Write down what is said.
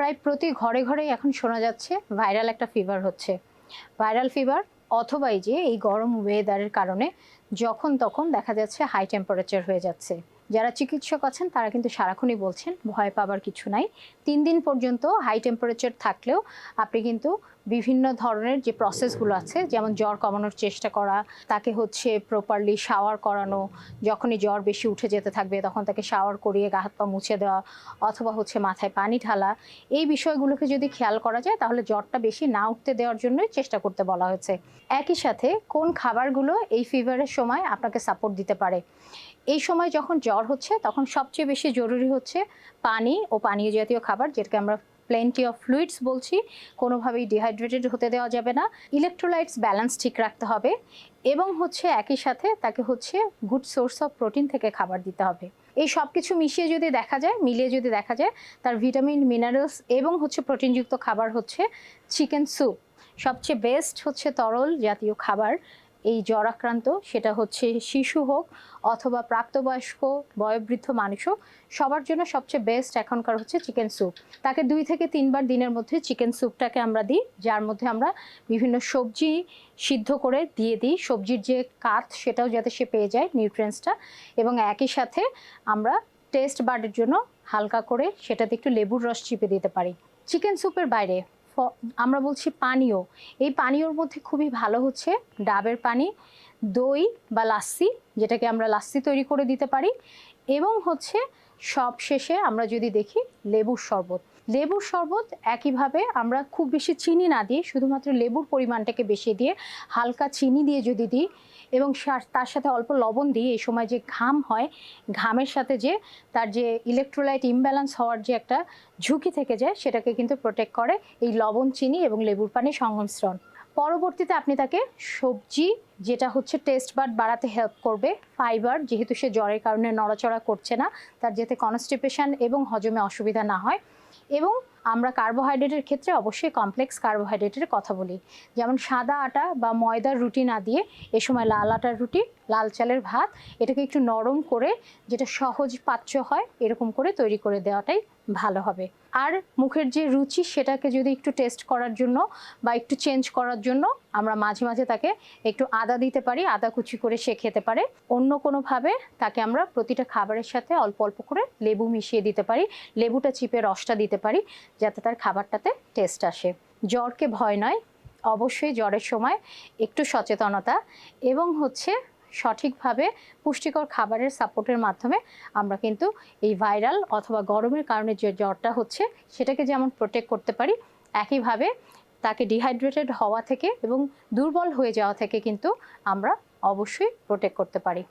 প্রায় প্রতি ঘরে ঘরেই এখন শোনা যাচ্ছে ভাইরাল একটা ফিভার হচ্ছে। ভাইরাল ফিভার অথবাই যে এই গরম ওয়েদারের কারণে যখন তখন দেখা যাচ্ছে হাই টেম্পারেচার হয়ে যাচ্ছে। যারা চিকিৎসক আছেন তারা কিন্তু সারাক্ষণই বলছেন, ভয় পাবার কিছু নাই। তিন দিন পর্যন্ত হাই টেম্পারেচার থাকলেও আপনি কিন্তু বিভিন্ন ধরনের যে প্রসেসগুলো আছে, যেমন জ্বর কমানোর চেষ্টা করা, তাকে হচ্ছে প্রপারলি শাওয়ার করানো, যখনই জ্বর বেশি উঠে যেতে থাকবে তখন তাকে শাওয়ার করিয়ে গা হাত পা মুছে দেওয়া অথবা হচ্ছে মাথায় পানি ঢালা, এই বিষয়গুলোকে যদি খেয়াল করা যায় তাহলে জ্বরটা বেশি না উঠতে দেওয়ার জন্যই চেষ্টা করতে বলা হয়েছে। একই সাথে কোন খাবারগুলো এই ফিভারের সময় আপনাকে সাপোর্ট দিতে পারে? এই সময় যখন জ্বর হচ্ছে তখন সবচেয়ে বেশি জরুরি হচ্ছে পানি ও পানীয় জাতীয় খাবার, যেটাকে আমরা প্লেন্টি অফ ফ্লুইডস বলছি, কোনোভাবেই ডিহাইড্রেটেড হতে দেওয়া যাবে না। ইলেকট্রোলাইটস ব্যালেন্স ঠিক রাখতে হবে এবং হচ্ছে একই সাথে তাকে হচ্ছে গুড সোর্স অফ প্রোটিন থেকে খাবার দিতে হবে। এই সব কিছু মিশিয়ে যদি দেখা যায়, মিলিয়ে যদি দেখা যায়, তার ভিটামিন মিনারেলস এবং হচ্ছে প্রোটিনযুক্ত খাবার হচ্ছে চিকেন স্যুপ সবচেয়ে বেস্ট হচ্ছে তরল জাতীয় খাবার এই জ্বর আক্রান্ত সেটা হচ্ছে শিশু হোক অথবা প্রাপ্তবয়স্ক, বয়োবৃদ্ধ মানুষ হোক, সবার জন্য সবচেয়ে বেস্ট এখনকার হচ্ছে চিকেন স্যুপ তাকে দুই থেকে তিনবার দিনের মধ্যে চিকেন স্যুপটাকে আমরা দিই, যার মধ্যে আমরা বিভিন্ন সবজি সিদ্ধ করে দিয়ে দিই। সবজির যে কাত সেটাও যাতে সে পেয়ে যায় নিউট্রিয়েন্টসটা এবং একই সাথে আমরা টেস্ট বার্ডের জন্য হালকা করে সেটাতে একটু লেবুর রস চিপে দিতে পারি। চিকেন স্যুপের বাইরে আমরা বলছি পানীয়। এই পানীয়র মধ্যে খুবই ভালো হচ্ছে ডাবের পানি, দই বা লাস্সি যেটাকে আমরা লাস্সি তৈরি করে দিতে পারি। এবং হচ্ছে সব শেষে আমরা যদি দেখি লেবুর শরবত। লেবুর শরবত একইভাবে আমরা খুব বেশি চিনি না দিয়ে শুধুমাত্র লেবুর পরিমাণটাকে বেশি দিয়ে হালকা চিনি দিয়ে যদি দিই এবং তার সাথে অল্প লবণ দিই এই সময় যে ঘাম হয়, ঘামের সাথে যে তার যে ইলেকট্রোলাইট ইমব্যালেন্স হওয়ার যে একটা ঝুঁকি থেকে যায়, সেটাকে কিন্তু প্রোটেক্ট করে এই লবণ, চিনি এবং লেবুর পানি সংমিশ্রণ। পরবর্তীতে আপনি তাকে সবজি, যেটা হচ্ছে টেস্ট বাট বাড়াতে হেল্প করবে ফাইবার যেহেতু সে জ্বরের কারণে নড়াচড়া করছে না, তার যাতে কনস্টিপেশন এবং হজমে অসুবিধা না হয়। এবং আমরা কার্বোহাইড্রেটের ক্ষেত্রে অবশ্যই কমপ্লেক্স কার্বোহাইড্রেটের কথা বলি। যেমন সাদা আটা বা ময়দার রুটি না দিয়ে এ সময় লাল আটার রুটি, লাল চালের ভাত, এটাকে একটু নরম করে যেটা সহজ পাচ্য হয়, এরকম করে তৈরি করে দেওয়াটাই ভালো হবে। আর মুখের যে রুচি সেটাকে যদি একটু টেস্ট করার জন্য বা একটু চেঞ্জ করার জন্য আমরা মাঝে মাঝে তাকে একটু আদা দিতে পারি, আদা কুচি করে সে খেতে পারে। অন্য কোনোভাবে তাকে আমরা প্রতিটা খাবারের সাথে অল্প অল্প করে লেবু মিশিয়ে দিতে পারি, লেবুটা চিপে রসটা দিতে পারি। যাতে তার খাবারটাতে টেস্ট আসে। জ্বরকে ভয় নয়, অবশ্যই জ্বরের সময় একটু সচেতনতা এবং হচ্ছে সঠিকভাবে পুষ্টিকর খাবারের সাপোর্টের মাধ্যমে আমরা কিন্তু এই ভাইরাল অথবা গরমের কারণে যে জ্বরটা হচ্ছে সেটাকে যেমন প্রোটেক্ট করতে পারি, একইভাবে তাকে ডিহাইড্রেটেড হওয়া থেকে এবং দুর্বল হয়ে যাওয়া থেকে কিন্তু আমরা অবশ্যই প্রোটেক্ট করতে পারি।